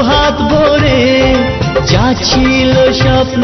হাত ভরে যা ছিল স্বপ্ন